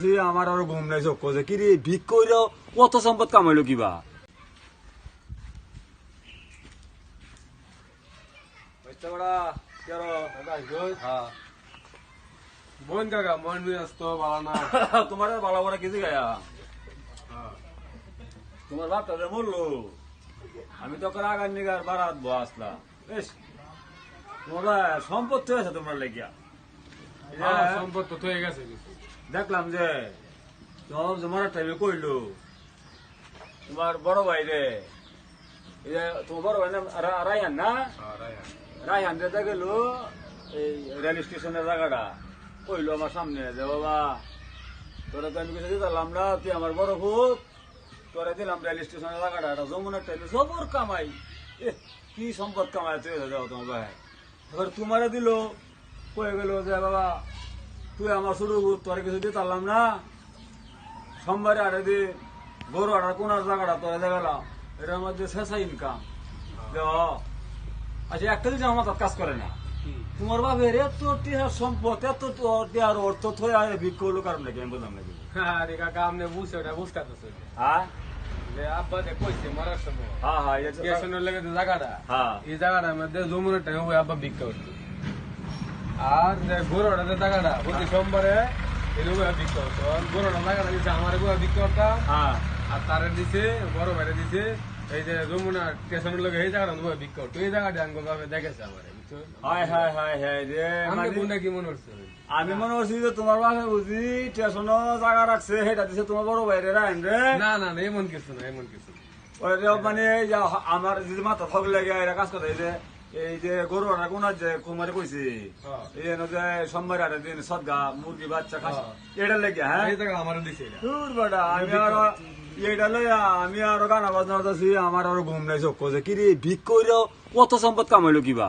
আমার আর ঘুম নাই চক্ক যে কি রে ভিক কইরো কত সম্পদ কামাইলো কিবা? বোন কাকা মন মিরাজ তো না। তোমার ভালো বড় কিছু গায়া? তোমার বাপটা যে মরলো? আমি তো ওকে আগার নিগার বারাত বো আসলাম। বেশ। তোমরা সম্পদ তো আছে তোমরা লেগিয়া। এই যে আমার সম্পদ তো হয়ে গেছে কিছু। দেখলাম যে সব তোমার টাইমে কইলো তোমার বড় ভাই রে। তোমার বড় ভাই না রায়হান না? হ্যাঁ, রায়হান। রায়হান রে গেল এই রেল স্টেশনের জায়গাটা। কইলো আমার সামনে যে বাবা তোরা তো আমি কিছু দিতাম না তুই আমার বড় ভূত। তোরা দিলাম রেল স্টেশনের জায়গাটা এটা যমুনার টাইমে জবর কামাই। এ কি সম্পদ কামাই তুই যাও তোমার ভাই? এবার তোমারে দিল কয়ে গেল যে বাবা তুই আমার শুরু তোর কিছু দিতাম না। সোমবারে আরে দি গরু আটার কোনার জায়গাটা তোরা দেখালাম এটার মধ্যে শেষা ইনকাম আচ্ছা একটা দিন আমার কাজ করে না? তোমার বাপের এত টিহার সম্পদ এত টিহার অর্থ থয়ে আয় ভিক্ষ হলো কারণ নাকি আমি বললাম নাকি? আরে কাকা আপনি বুঝছে ওটা বুঝতেছে হ্যাঁ? আব্বা যে কইছে মরার সময়। হ্যাঁ হ্যাঁ এটা তো- যে জায়গাটা। হ্যাঁ। এই জায়গাটার মধ্যে টাইমে আব্বা ভিক্ষা করতো আর যে জায়গাটা প্রতি সোমবারে এরকম ভিক্ষা করতো আর গোড়াটা জায়গাটা দিচ্ছে আমার করতাম হ্যাঁ। আর তারে দিছে বড় ভাইরে দিছে এই যে যমুনা স্টেশনের লগে এই জায়গাটা তোমার ভিক্ষা করতো এই জায়গাটা আঙ্গ ভাবে দেখেছে আমার আমি মানে আমি মনে করছি যে তোমার বাপে বুঝি স্টেশনও জায়গা রাখছে সেটা দিছে তোমার বড় বাইরে রাইন রে? না না এমন কিছু না এমন কিছু মানে আমার যদি মাথা থক লাগে কাজ করে এই যে গরু আটা কোনার যে কুমারে কইছি? হ্যাঁ। এই যে সোমবার আটের দিন সদগা মুরগি বাচ্চা খাসি হ্যাঁ। এটা লেগে হ্যাঁ? আমার দিছে দূর বেটা আমি আর এটা লইয়া আমি আরও গানা বাজনা আমার আরও ঘুম নাই যে কি রে ভিক কইরো কত সম্পদ কামাইলো কিবা?